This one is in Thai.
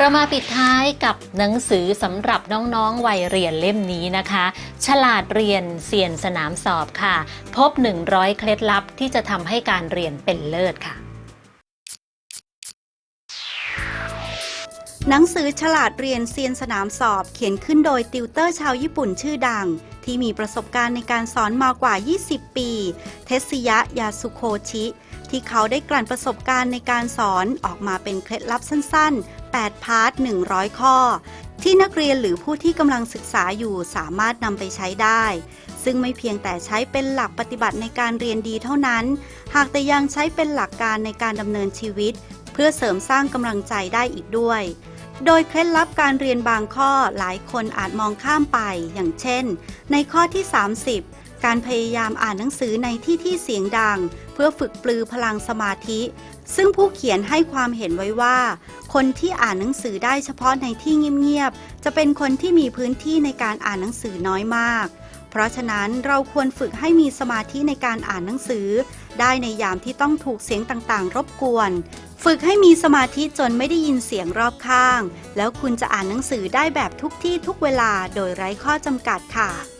เรามาปิดท้ายกับหนังสือสำหรับน้องๆ วัยเรียนเล่มนี้นะคะ ฉลาดเรียนเซียนสนามสอบค่ะ พบ 100 เคล็ดลับที่จะทำให้การเรียนเป็นเลิศค่ะ หนังสือฉลาดเรียนเซียนสนามสอบเขียนขึ้นโดยติวเตอร์ชาวญี่ปุ่นชื่อดัง ที่มีประสบการณ์ในการสอนมากว่า 20 ปี เทสยะ ยาสุโคชิ ที่เขาได้กลั่นประสบการณ์ในการสอนออกมาเป็นเคล็ดลับสั้นๆ 8 พาร์ท 100 ข้อ ที่นักเรียนหรือผู้ที่กำลังศึกษาอยู่สามารถนำไปใช้ได้ ซึ่งไม่เพียงแต่ใช้เป็นหลักปฏิบัติในการเรียนดีเท่านั้น หากแต่ยังใช้เป็นหลักการในการดำเนินชีวิต เพื่อเสริมสร้างกำลังใจได้อีกด้วย โดยเคล็ดลับการเรียนบางข้อหลายคนอาจมองข้ามไป อย่างเช่น ในข้อที่ 30การพยายามอ่านหนังสือในที่ที่เสียงดัง เพื่อฝึกปลือพลังสมาธิ ซึ่งผู้เขียนให้ความเห็นไว้ว่า คนที่อ่านหนังสือได้เฉพาะในที่เงียบๆ จะเป็นคนที่มีพื้นที่ในการอ่านหนังสือน้อยมาก เพราะฉะนั้นเราควรฝึกให้มีสมาธิในการอ่านหนังสือ ได้ในยามที่ต้องถูกเสียงต่างๆ รบกวน ฝึกให้มีสมาธิจนไม่ได้ยินเสียงรอบข้าง แล้วคุณจะอ่านหนังสือได้แบบทุกที่ทุกเวลาโดยไร้ข้อจำกัดค่ะ